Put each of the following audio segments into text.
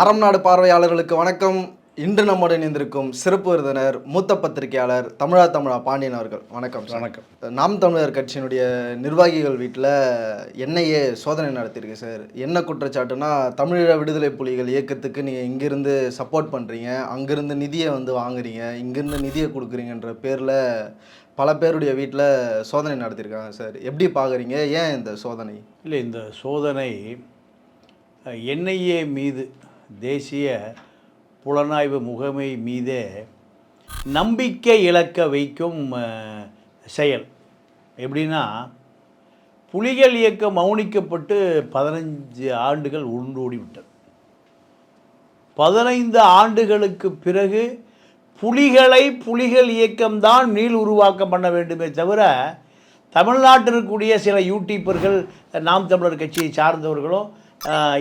அறம் நாடு பார்வையாளர்களுக்கு வணக்கம். இன்று நம்முடன் இணைந்திருக்கும் சிறப்பு விருந்தினர் மூத்த பத்திரிகையாளர் தமிழா தமிழா பாண்டியன் அவர்கள். வணக்கம். வணக்கம். நாம் தமிழர் கட்சியினுடைய நிர்வாகிகள் வீட்டில் என்ஐஏ சோதனை நடத்தியிருக்கு சார். என்ன குற்றச்சாட்டுனா தமிழீழ விடுதலை புலிகள் இயக்கத்துக்கு நீங்கள் இங்கிருந்து சப்போர்ட் பண்ணுறீங்க அங்கிருந்து நிதியை வந்து வாங்குறீங்க இங்கிருந்து நிதியை கொடுக்குறீங்கன்ற பேரில் பல பேருடைய வீட்டில் சோதனை நடத்தியிருக்காங்க சார். எப்படி பார்க்குறீங்க ஏன் இந்த சோதனை? இல்லை இந்த சோதனை என்ஐஏ மீது தேசிய புலனாய்வு முகமை மீதே நம்பிக்கை இழக்க வைக்கும் செயல். எப்படின்னா புலிகள் இயக்கம் மௌனிக்கப்பட்டு பதினஞ்சு ஆண்டுகள் உருண்டோடி விட்டது. பதினைந்து ஆண்டுகளுக்கு பிறகு புலிகளை புலிகள் இயக்கம்தான் மீள் உருவாக்கம் பண்ண வேண்டுமே தவிர தமிழ்நாட்டிற்குரிய சில யூடியூப்பர்கள் நாம் தமிழர் கட்சியை சார்ந்தவர்களும்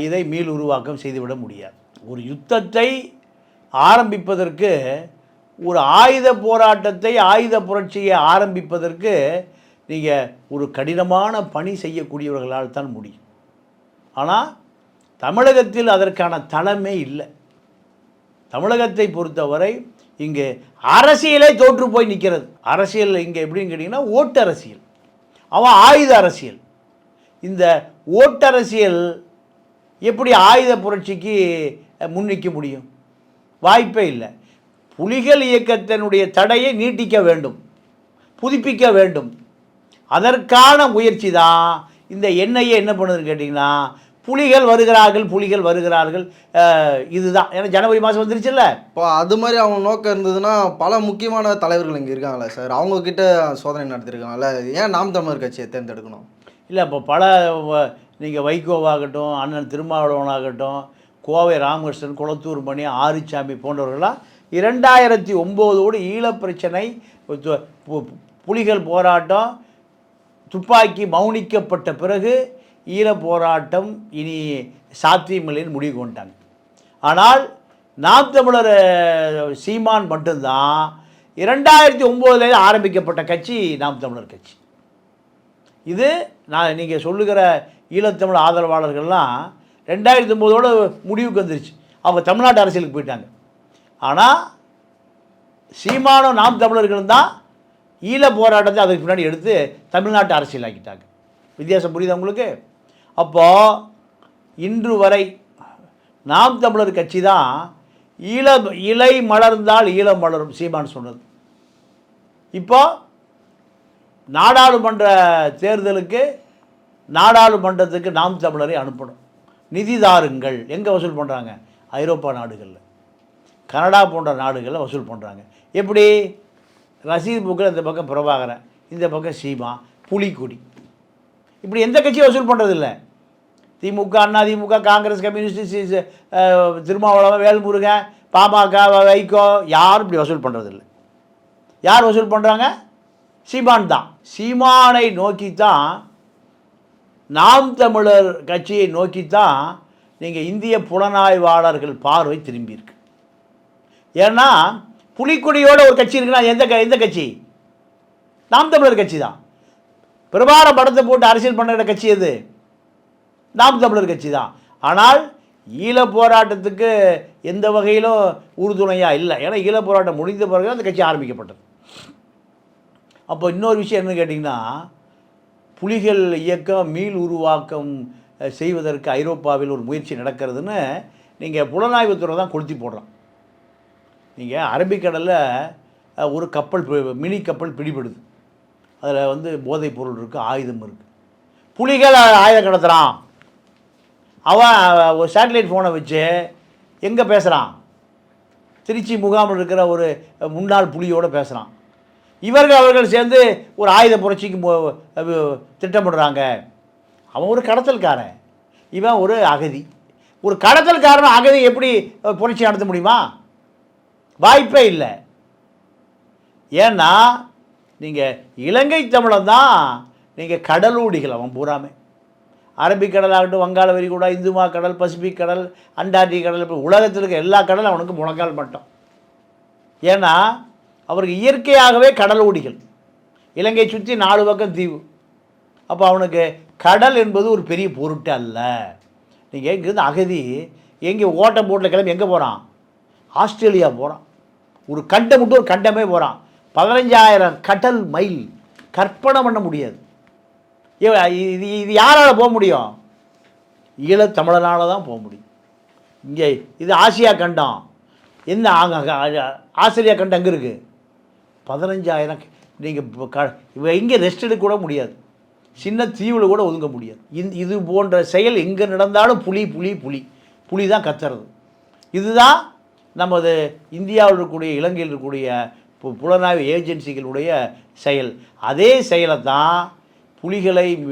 இதை மீள் உருவாக்கம் செய்துவிட முடியாது. ஒரு யுத்தத்தை ஆரம்பிப்பதற்கு ஒரு ஆயுத போராட்டத்தை ஆயுத புரட்சியை ஆரம்பிப்பதற்கு நீங்கள் ஒரு கடினமான பணி செய்யக்கூடியவர்களால் தான் முடியும். ஆனால் தமிழகத்தில் அதற்கான தளமே இல்லை. தமிழகத்தை பொறுத்தவரை இங்கே அரசியலே தோற்று போய் நிற்கிறது. அரசியல் இங்கே எப்படின்னு கேட்டிங்கன்னா ஓட்டு அரசியல் அவன் ஆயுத அரசியல். இந்த ஓட்டரசியல் எப்படி ஆயுத புரட்சிக்கு முன்னிக்க முடியும்? வாய்ப்பே இல்லை. புலிகள் இயக்கத்தினுடைய தடையை நீட்டிக்க வேண்டும். புதுப்பிக்க வேண்டும். அதற்கான முயற்சி தான் இந்த எண்ணெயை என்ன பண்ணுதுன்னு கேட்டிங்கன்னா புலிகள் வருகிறார்கள் புலிகள் வருகிறார்கள் இதுதான். ஏன்னா ஜனவரி மாதம் வந்துருச்சுல்ல? இப்போ அது மாதிரி அவங்க நோக்கம் இருந்ததுன்னா பல முக்கியமான தலைவர்கள் இங்கே இருக்காங்களே சார். அவங்க கிட்ட சோதனை நடத்திருக்காங்கல்ல. ஏன் நாம் தமிழர் கட்சியை தேர்ந்தெடுக்கணும்? இல்லை இப்போ பல நீங்கள் வைகோவாகட்டும் அண்ணன் திருமாவளவனாகட்டும் கோவை ராமகிருஷ்ணன் குளத்தூர் மணி ஆரிச்சாமி போன்றவர்களாக இரண்டாயிரத்தி ஒம்போதோடு ஈழப் பிரச்சனை பு- புலிகள் போராட்டம் துப்பாக்கி மௌனிக்கப்பட்ட பிறகு ஈழ போராட்டம் இனி சாத்தியமில்லைன்னு முடிவு கொண்டாங்க ஆனால் நாம் தமிழர் சீமான் மட்டும்தான் இரண்டாயிரத்தி ஒம்போதுலேருந்து ஆரம்பிக்கப்பட்ட கட்சி நாம் தமிழர் கட்சி. இது நான் நீங்கள் சொல்லுகிற ஈழத்தமிழ் ஆதரவாளர்கள்லாம் ரெண்டாயிரத்தி ஒம்போதோடு முடிவுக்கு வந்துருச்சு. அவங்க தமிழ்நாட்டு அரசியலுக்கு போயிட்டாங்க. ஆனால் சீமானம் நாம் தமிழர்களும் தான் ஈழ போராட்டத்தை அதுக்கு பின்னாடி எடுத்து தமிழ்நாட்டு அரசியலாக்கிட்டாங்க வித்தியாசம் புரியுதா உங்களுக்கு? அப்போது இன்று வரை நாம் தமிழர் கட்சி தான் ஈழ இலை மலர்ந்தால் ஈழம் மலரும் சீமான் சொன்னது. இப்போ நாடாளுமன்ற தேர்தலுக்கு நாடாளுமன்றத்துக்கு நாம் தமிழரை அனுப்பணும். நிதி தாருங்கள். எங்கே வசூல் பண்ணுறாங்க ஐரோப்பா நாடுகளில். கனடா போன்ற நாடுகளில் வசூல் பண்ணுறாங்க எப்படி? ரசீது புக்கில் இந்த பக்கம் பிரபாகரன் இந்த பக்கம் சீமா புலிக்குடி. இப்படி எந்த கட்சியும் வசூல் பண்ணுறதில்ல திமுக அண்ணா திமுக காங்கிரஸ் கம்யூனிஸ்ட் திருமாவளவன் வேல்முருகன் பாமக வைகோ யாரும் இப்படி வசூல் பண்ணுறதில்ல யார் வசூல் பண்ணுறாங்க சீமான் தான். சீமானை நோக்கித்தான் நாம் தமிழர் கட்சியை நோக்கித்தான் நீங்கள் இந்திய புலனாய்வாளர்கள் பார்வை திரும்பியிருக்கு. ஏன்னா புலிக்குடியோட ஒரு கட்சி இருக்குன்னா எந்த க எந்த கட்சி? நாம் தமிழர் கட்சி தான். பிரபார படத்தை போட்டு அரசியல் பண்ணுற கட்சி எது? நாம் தமிழர் கட்சி தான். ஆனால் ஈழ போராட்டத்துக்கு எந்த வகையிலும் உறுதுணையாக இல்லை. ஏன்னா ஈழ போராட்டம் முடிந்த பிறகு அந்த கட்சி ஆரம்பிக்கப்பட்டது. அப்போ இன்னொரு விஷயம் என்னன்னு கேட்டிங்கன்னா புலிகள் இயக்கம் மீள் உருவாக்கம் செய்வதற்கு ஐரோப்பாவில் ஒரு முயற்சி நடக்கிறதுன்னு நீங்கள் புலனாய்வுத்துறை தான் கொளுத்தி போடுறான் நீங்கள் அரபிக்கடலில் ஒரு கப்பல் பி- மினி கப்பல் பிடிபடுது. அதில் வந்து போதைப் பொருள் இருக்குது ஆயுதம் இருக்குது புலிகள் ஆயுதம் கடத்துகிறான் அவன் ஒரு சேட்டலைட் ஃபோனை வச்சு எங்கே பேசுகிறான் திருச்சி முகாமில் இருக்கிற ஒரு முன்னாள் புலியோடு பேசுகிறான் இவர்கள் அவர்கள் சேர்ந்து ஒரு ஆயுத புரட்சிக்கு திட்டமிடுறாங்க. அவன் ஒரு கடத்தல்காரன். இவன் ஒரு அகதி. ஒரு கடத்தல்காரன் அகதி எப்படி புரட்சி நடத்த முடியுமா? வாய்ப்பே இல்லை. ஏன்னா நீங்கள் இலங்கை தமிழன் தான் நீங்கள் கடலூடிகள் அவன் பூராமே. அரபிக்கடல் ஆகட்டும் வங்காள விரிகுடா இந்துமா கடல் பசிபிக் கடல் அண்டார்டிக் கடல் இப்போ உலகத்தில் இருக்க எல்லா கடலும் அவனுக்கு முழங்கால் மட்டும் ஏன்னா அவருக்கு இயற்கையாகவே கடலோடிகள் இலங்கை சுற்றி நாலு பக்கம் தீவு. அப்போ அவனுக்கு கடல் என்பது ஒரு பெரிய பொருட்டு அல்ல. நீங்கள் இங்கேருந்து அகதி எங்கே ஓட்ட போட்டில் கிளம்பி எங்கே போகிறான் ஆஸ்திரேலியா போகிறான் ஒரு கண்டம் விட்டு ஒரு கண்டமே போகிறான் பதினஞ்சாயிரம் கடல் மைல் கற்பனை பண்ண முடியாது. ஏ- இது இது யாரால் போக முடியும்? ஈழத்தமிழனால தான் போக முடியும். இங்கே இது ஆசியா கண்டம். என்ன அங்கே ஆஸ்திரேலியா கண்டம் எங்கே இருக்குது பதினஞ்சாயிரம் நீங்கள் இங்கே ரெஸ்ட் எடுக்க கூட முடியாது. சின்ன தீவில் கூட ஒதுங்க முடியாது. இந்த இது போன்ற செயல் எங்கே நடந்தாலும் புலி புலி புலி. புலி தான் கத்துறது. இதுதான் நமது இந்தியாவில் இருக்கக்கூடிய இலங்கையில் இருக்கக்கூடிய பு- புலனாய்வு ஏஜென்சிகளுடைய செயல். அதே செயலை தான் புலிகளை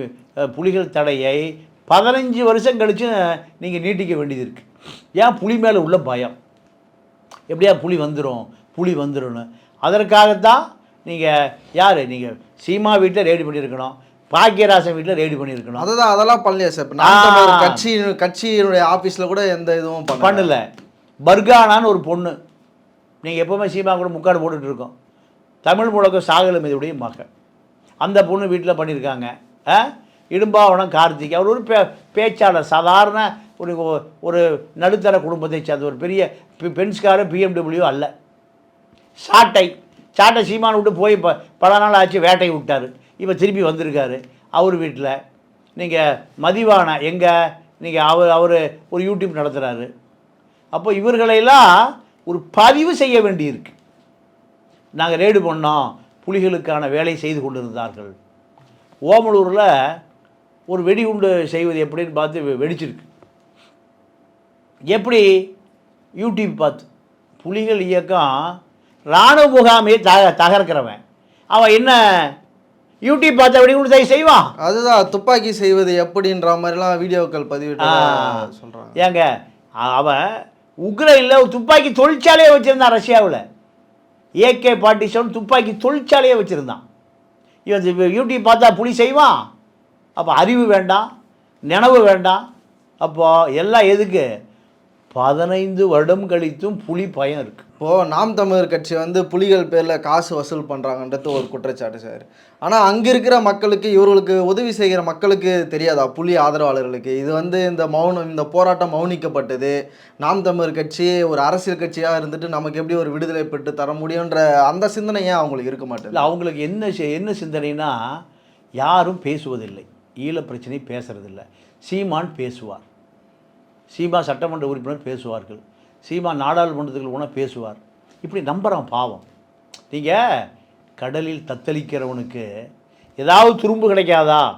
புலிகள் தடையை பதினஞ்சு வருஷம் கழித்து நீங்கள் நீட்டிக்க வேண்டியது இருக்குது ஏன் புலி மேலே உள்ள பயம்? எப்படியா புலி வந்துடும் புலி வந்துடும் அதற்காகத்தான் நீங்கள் யார்? நீங்கள் சீமா வீட்டில் ரெடி பண்ணியிருக்கணும். பாக்கியராசன் வீட்டில் ரெடி பண்ணியிருக்கணும். அதுதான் அதெல்லாம் பண்ணலையா சார். கட்சி கட்சியினுடைய ஆபீஸ்ல கூட எந்த இதுவும் பண்ணல. பண்ணல. பர்கானான்னு ஒரு பொண்ணு. நீங்கள் எப்போவுமே சீமா கூட முக்காடு போட்டுட்டு இருக்கோம். தமிழ் முழக்க சாகலம் இதோடைய மகன் அந்த பொண்ணு வீட்டில் பண்ணியிருக்காங்க. ஆ? இடும்பாவனம் கார்த்திக். அவர் ஒரு பே பேச்சாளர். சாதாரண ஒரு ஒரு நடுத்தர குடும்பத்தை சேர்ந்த ஒரு பெரிய பெ- பென்ஸ்கார பிஎம்டபிள்யூ அல்ல. சாட்டை. சாட்டை சீமான் விட்டு போய் இப்போ பல நாள் ஆச்சு வேட்டை விட்டார். இப்போ திருப்பி வந்திருக்காரு. அவர் வீட்டில் நீங்கள் மதிவானா எங்கே? நீங்கள் அவர் அவர் ஒரு யூடியூப் நடத்துகிறாரு அப்போ இவர்களையெல்லாம் ஒரு பதிவு செய்ய வேண்டியிருக்கு. நாங்கள் ரேடு பண்ணோம். புலிகளுக்கான வேலை செய்து கொண்டிருந்தார்கள். ஓமலூரில் ஒரு வெடிகுண்டு செய்வது எப்படின்னு பார்த்து வெடிச்சிருக்கு. எப்படி? யூடியூப் பார்த்து. புலிகள் இயக்கம் இராணுவ முகாமையை தக தகர்க்கிறவன். அவன் என்ன யூடியூப் பார்த்து வெடிகுண்டு செய் செய்வான்? அதுதான் துப்பாக்கி செய்வது எப்படின்ற மாதிரிலாம் வீடியோக்கள் பதிவிட்டு. சொல்றாங்க. ஏங்க அவன் உக்ரைனில் துப்பாக்கி தொழிற்சாலையை வச்சுருந்தான் ரஷ்யாவில். ஏகே ஃபார்ட்டி செவன் துப்பாக்கி தொழிற்சாலையை வச்சுருந்தான். இவன் யூடியூப் பார்த்தா புலி செய்வான். அப்போ அறிவு வேண்டாம் நினைவு வேண்டாம். அப்போ எல்லாம் எதுக்கு? பதினைந்து வருடம் கழித்தும் புலி பயம் இருக்குது இப்போது நாம் தமிழர் கட்சி வந்து புலிகள் பேரில் காசு வசூல் பண்ணுறாங்கன்றது ஒரு குற்றச்சாட்டு சார். ஆனால் அங்கே இருக்கிற மக்களுக்கு இவர்களுக்கு உதவி செய்கிற மக்களுக்கு தெரியாதா? புலி ஆதரவாளர்களுக்கு. இது வந்து இந்த மௌனம் இந்த போராட்டம் மௌனிக்கப்பட்டது. நாம் தமிழர் கட்சி ஒரு அரசியல் கட்சியாக இருந்துட்டு நமக்கு எப்படி ஒரு விடுதலை பெற்று தர முடியுன்ற அந்த சிந்தனை ஏன் அவங்களுக்கு இருக்க மாட்டேங்குது அவங்களுக்கு என்ன என்ன சிந்தனைனா யாரும் பேசுவதில்லை. ஈழ பிரச்சனை பேசுறதில்லை. சீமான் பேசுவார். சீமா சட்டமன்ற உறுப்பினர் பேசுவார்கள். சீமா நாடாளுமன்றத்துக்கு உணவு பேசுவார். இப்படி நம்புகிறான் பாவம். நீங்கள் கடலில் தத்தளிக்கிறவனுக்கு ஏதாவது துரும்பு கிடைக்காதா?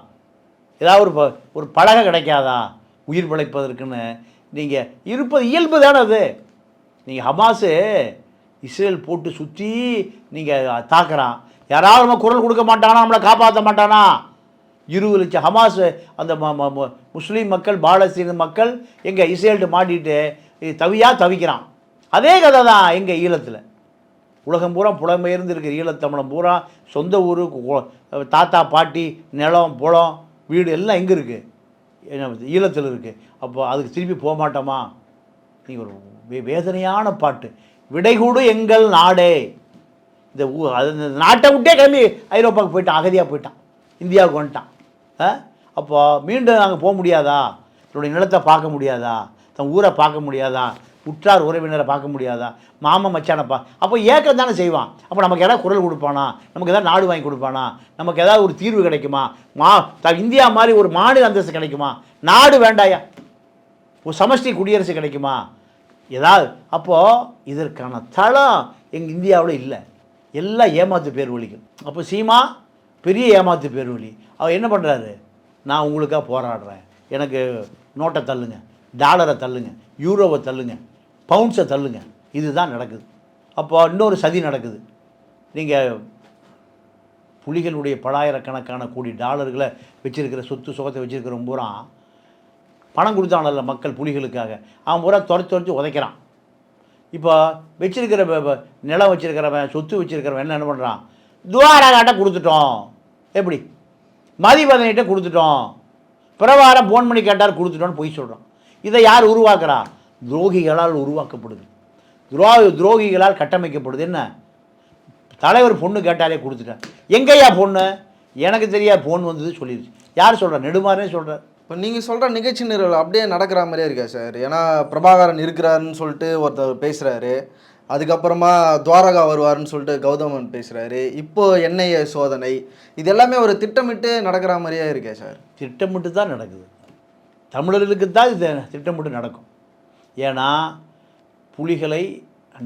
ஏதாவது ஒரு ப- ஒரு படகை கிடைக்காதா? உயிர் பிழைப்பதற்குன்னு நீங்கள் இருப்பது இயல்பு தானே அது. நீங்கள் ஹமாஸு இஸ்ரேல் போட்டு சுற்றி நீங்கள் தாக்குறான். யாராவது நம்ம குரல் கொடுக்க மாட்டானா? நம்மளை காப்பாற்ற மாட்டானா? இருபது லட்சம் ஹமாஸ் அந்த ம- ம- முஸ்லீம் மக்கள் பாலஸ்தீன மக்கள் எங்கள் இஸ்ரேல்ட்டு மாட்டிட்டு தவியாக தவிக்கிறான். அதே கதை தான் எங்கள் ஈழத்தில். உலகம் பூரா புலம்பெயர்ந்து இருக்கிற ஈழத்தமிழன் பூரா சொந்த ஊர் தாத்தா பாட்டி நிலம் புலம் வீடு எல்லாம் எங்கே இருக்குது ஈழத்தில் இருக்குது அப்போ அதுக்கு திருப்பி போக மாட்டோமா? நீங்கள் ஒரு வே- வேதனையான பாட்டு. விடைகூடு எங்கள் நாடே. இந்த ஊ அது இந்த நாட்டை விட்டே கிளம்பி ஐரோப்பாவுக்கு போயிட்டான் அகதியாக போயிட்டான் இந்தியாவுக்கு வந்துட்டான். ஆ? அப்போ மீண்டும் நாங்கள் போக முடியாதா? என்னுடைய நிலத்தை பார்க்க முடியாதா? தன் ஊரை பார்க்க முடியாதா? உற்றார் உறவினரை பார்க்க முடியாதா? மாமன் மச்சானை பா அப்போ ஏக்கம் தானே செய்வான். அப்போ நமக்கு ஏதாவது குரல் கொடுப்பானா? நமக்கு ஏதாவது நாடு வாங்கி கொடுப்பானா? நமக்கு ஏதாவது ஒரு தீர்வு கிடைக்குமா? மா த இந்தியா மாதிரி ஒரு மாநில அந்தஸ்து கிடைக்குமா? நாடு வேண்டாயா? ஒரு சமஷ்டி குடியரசு கிடைக்குமா? ஏதாவது. அப்போது இதற்கான தளம் எங்கள் இந்தியாவில் இல்லை. எல்லாம் ஏமாத்து பேர் வழிக்கும் அப்போ சீமா பெரிய ஏமாத்து பேர் வழி அவர் என்ன பண்ணுறாரு நான் உங்களுக்காக போராடுறேன். எனக்கு நோட்டை தள்ளுங்க. டாலரை தள்ளுங்க யூரோவை தள்ளுங்க பவுண்ட்ஸை தள்ளுங்க. இதுதான் நடக்குது. அப்போ இன்னொரு சதி நடக்குது. நீங்கள் புலிகளுடைய பலாயிரக்கணக்கான கோடி டாலர்களை வச்சிருக்கிற சொத்து சுகத்தை வச்சிருக்கிற பூரா பணம் கொடுத்தானல்ல மக்கள் புலிகளுக்காக. அவன் பூரா துரத்தி துறைச்சி உதைக்கிறான். இப்போ வச்சிருக்கிற நிலம் வச்சிருக்கிறவன் சொத்து வச்சிருக்கிறவன் என்ன என்ன பண்ணுறான் துவாரகாட்ட கொடுத்துட்டோம். எப்படி? மதிவதனிட்ட கொடுத்துட்டோம். பிரவாரம் போன் பண்ணி கேட்டார் கொடுத்துட்டோன்னு பொய் சொல்கிறான் இதை யார் உருவாக்குறா? துரோகிகளால் உருவாக்கப்படுது. துரோ துரோகிகளால் கட்டமைக்கப்படுது. என்ன? தலைவர் பொண்ணு கேட்டாலே கொடுத்துட்டேன். எங்கய்யா பொண்ணு? எனக்கு தெரியா பொண்ணு வந்தது சொல்லிடுச்சு யார் சொல்கிறா நெடுமாறே சொல்கிறார் இப்போ நீங்கள் சொல்கிற நிகழ்ச்சி நிரல் அப்படியே நடக்கிற மாதிரியே இருக்கா சார்? ஏன்னா பிரபாகரன் இருக்கிறாருன்னு சொல்லிட்டு ஒருத்தர் பேசுகிறாரு அதுக்கப்புறமா துவாரகா வருவாருன்னு சொல்லிட்டு கௌதமன் பேசுகிறாரு இப்போ என்ஐஏ சோதனை இது எல்லாமே ஒரு திட்டமிட்டு நடக்கிற மாதிரியே இருக்கே சார். திட்டமிட்டு தான் நடக்குது. தமிழர்களுக்கு தான் இது திட்டமிட்டு நடக்கும். ஏன்னா புலிகளை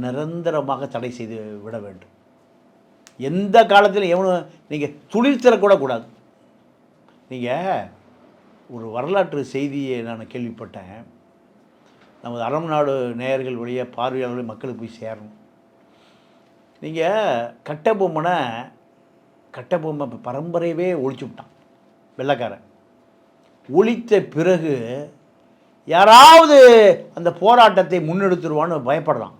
நிரந்தரமாக தடை செய்து விட வேண்டும். எந்த காலத்திலும் எவனும் நீங்கள் துளிர்த்திறக்கூட கூடாது நீங்கள் ஒரு வரலாற்று செய்தியை நான் கேள்விப்பட்டேன். நமது அறம் நாடு நேயர்கள் வழியே பார்வையாளர்கள் மக்களுக்கு போய் சேரணும். நீங்கள் கட்டபொம்மனை கட்டபொம்மை பரம்பரையவே ஒழிச்சு விட்டான். வெள்ளைக்காரன். ஒழித்த பிறகு யாராவது அந்த போராட்டத்தை முன்னெடுத்துருவான்னு பயப்படுறான்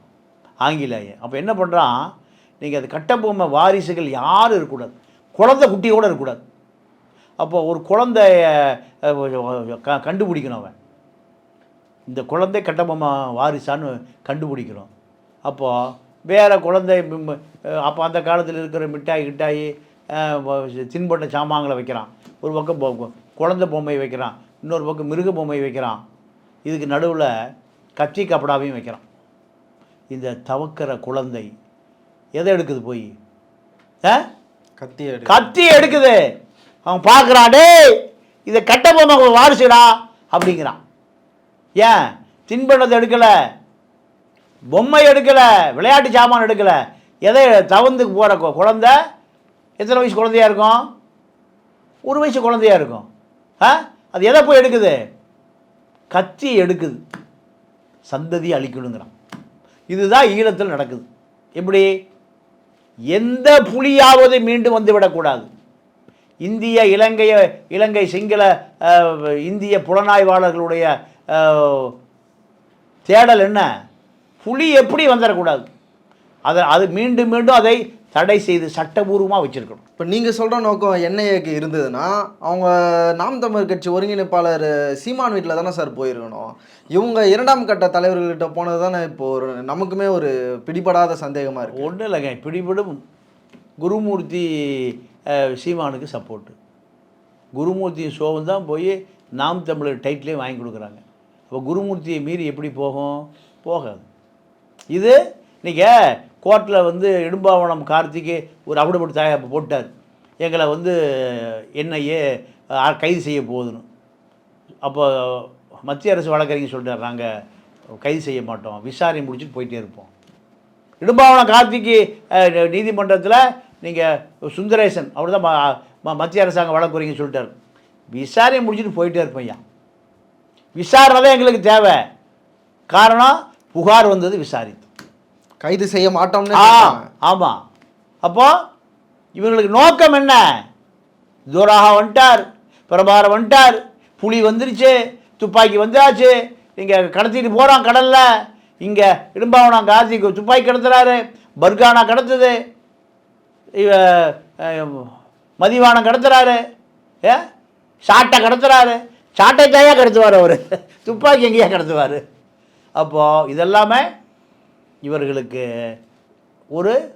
ஆங்கிலேயன். அப்போ என்ன பண்ணுறான் நீங்கள் அது கட்டபொம்மை வாரிசுகள் யாரும் இருக்கக்கூடாது. குழந்தை குட்டி கூட இருக்கக்கூடாது. அப்போ ஒரு குழந்தைய க- கண்டுபிடிக்கணும் அவன். இந்த குழந்தை கட்டபொம்மை வாரிசான்னு கண்டுபிடிக்கிறோம் அப்போது வேறு குழந்தை அப்போ அந்த காலத்தில் இருக்கிற மிட்டாய் கிட்டாயி தின்பட்ட தின்பண்ட சாமான்களை வைக்கிறான். ஒரு பக்கம் குழந்தை பொம்மை வைக்கிறான் இன்னொரு பக்கம் மிருக பொம்மை வைக்கிறான். இதுக்கு நடுவில் கச்சி கப்படாவையும் வைக்கிறான். இந்த தவக்கிற குழந்தை எதை எடுக்குது போய்? ஆ? கத்தி எடு கத்தி எடுக்குது. அவன் பார்க்குறான் டேய் இதை கட்டபொம்மை வாரிசுடா? அப்படிங்கிறான். ஏன்? தின்பண்டத்தை எடுக்கலை. பொம்மை எடுக்கலை. விளையாட்டு சாமான் எடுக்கலை. எதை தவந்து போகிற குழந்தை? எத்தனை வயசு குழந்தையா இருக்கும்? ஒரு வயசு குழந்தையா இருக்கும். ஆ? அது எதை போய் எடுக்குது? கத்தி எடுக்குது. சந்ததி அழிக்கணுங்கிறான். இதுதான் ஈழத்தில் நடக்குது. எப்படி? எந்த புலியாவது மீண்டும் வந்துவிடக்கூடாது இந்திய இலங்கைய இலங்கை சிங்கள இந்திய புலனாய்வாளர்களுடைய தேடல் என்ன? புலி எப்படி வந்துடக்கூடாது? அதை அது மீண்டும் மீண்டும் அதை தடை செய்து சட்டபூர்வமாக வச்சிருக்கணும். இப்போ நீங்கள் சொல்கிற நோக்கம் என்ஐஏக்கு இருந்ததுன்னா அவங்க நாம் தமிழர் கட்சி ஒருங்கிணைப்பாளர் சீமான் வீட்டில் தானே சார் போயிருக்கணும். இவங்க இரண்டாம் கட்ட தலைவர்கள்கிட்ட போனது தானே இப்போ ஒரு நமக்குமே ஒரு பிடிபடாத சந்தேகமாக இருக்கு. ஒன்றும் இல்லைங்க. பிடிபடும் குருமூர்த்தி சீமானுக்கு சப்போர்ட்டு குருமூர்த்தி ஷோவும் தான் போய் நாம் தமிழர் டைட்டிலே வாங்கி கொடுக்குறாங்க. அப்போ குருமூர்த்தியை மீறி எப்படி போகும்? போகாது. இது நீங்கள் கோர்ட்டில் வந்து இடும்பாவனம் கார்த்திக்கு ஒரு அப்படிப்பட்ட தய போட்டார். எங்களை வந்து என்னையே கைது செய்ய போகுதுன்னு. அப்போ மத்திய அரசு வழக்கறிஞர் சொல்கிறார் நாங்கள் கைது செய்ய மாட்டோம். விசாரணை முடிச்சுட்டு போயிட்டே இருப்போம். இடும்பாவனம் கார்த்திக்கு நீதிமன்றத்தில் நீங்கள் சுந்தரேசன் அவர் தான் மத்திய அரசாங்க வழக்கறிஞர் சொல்லிட்டார். விசாரணை முடிச்சுட்டு போயிட்டே இருப்பையா விசாரணை தான் எங்களுக்கு தேவை. காரணம் புகார் வந்தது விசாரித்து கைது செய்ய மாட்டோம்னு. ஆமாம் அப்போ இவங்களுக்கு நோக்கம் என்ன? தூராக வந்துட்டார் பிரபாரம் வந்துட்டார் புலி வந்துருச்சு துப்பாக்கி வந்தாச்சு இங்கே கடத்திட்டு போகிறான் கடலில் இங்கே இடும்பாவனம் கார்த்திக் துப்பாக்கி கடத்துறாரு பர்கானா கடத்துது இவ மதிவானம் கடத்துறாரு ஏ சாட்டை கடத்துறாரு சாட்டை தாயா கடத்துவார் அவர். துப்பாக்கி எங்கேயா கடத்துவார். அப்போது இதெல்லாமே இவர்களுக்கு ஒரு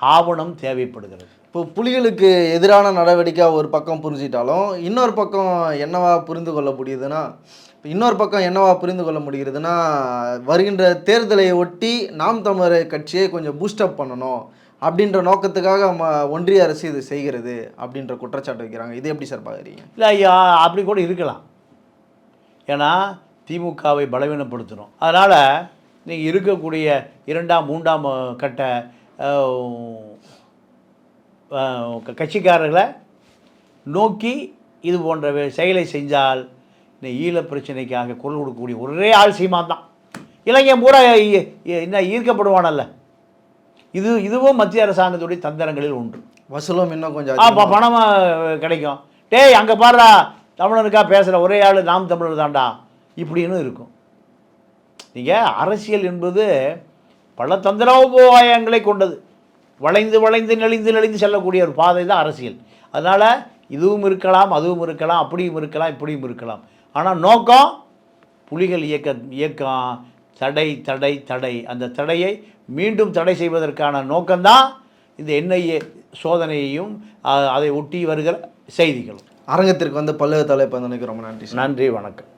ஆவணம் தேவைப்படுகிறது. இப்போ புலிகளுக்கு எதிரான நடவடிக்கை ஒரு பக்கம் புரிஞ்சிட்டாலும் இன்னொரு பக்கம் என்னவா புரிந்து கொள்ள முடியுதுன்னா இப்ப இன்னொரு பக்கம் என்னவா புரிந்து கொள்ள முடிகிறதுனா வருகின்ற தேர்தலை ஒட்டி நாம் தமிழர் கட்சியை கொஞ்சம் பூஸ்டப் பண்ணணும் அப்படின்ற நோக்கத்துக்காக ம- ஒன்றிய அரசு இது செய்கிறது அப்படின்ற குற்றச்சாட்டு வைக்கிறாங்க. இது எப்படி சார் பார்க்குறீங்க? இல்லை ஐயா அப்படி கூட இருக்கலாம். ஏன்னா திமுகவை பலவீனப்படுத்தணும். அதனால் நீங்கள் இருக்கக்கூடிய இரண்டாம் மூன்றாம் கட்ட கட்சிக்காரர்களை நோக்கி இது போன்ற செயலை செஞ்சால் இந்த ஈழ பிரச்சனைக்காக குரல் கொடுக்கக்கூடிய ஒரே ஆள் சீமான் தான். இளைஞன் பூரா என்ன ஈர்க்கப்படுவானல்ல. இது இதுவும் மத்திய அரசாங்கத்துடைய தந்திரங்களில் ஒன்று. வசூலும் இன்னும் கொஞ்சம் ஆ அதிகமா- பணம் கிடைக்கும். டேய் அங்கே பாருடா தமிழனுக்கா பேசுகிற ஒரே ஆள் நாம் தமிழர் தான்டா. இப்படின்னு இருக்கும். நீங்கள் அரசியல் என்பது பல தந்திரோபாயங்களை கொண்டது. வளைந்து வளைந்து நெளிந்து நெளிந்து செல்லக்கூடிய ஒரு பாதை தான் அரசியல். அதனால் இதுவும் இருக்கலாம் அதுவும் இருக்கலாம் அப்படியும் இருக்கலாம் இப்படியும் இருக்கலாம். ஆனால் நோக்கம் புலிகள் இயக்க இயக்கம் தடை தடை தடை. அந்த தடையை மீண்டும் தடை செய்வதற்கான நோக்கம்தான் இந்த என்ஐஏ சோதனையையும் அதை ஒட்டி வருகிற செய்திகளும். அரங்கத்திற்கு வந்து பல்லு தலைப்பந்தனுக்கு ரொம்ப நன்றி நன்றி வணக்கம்.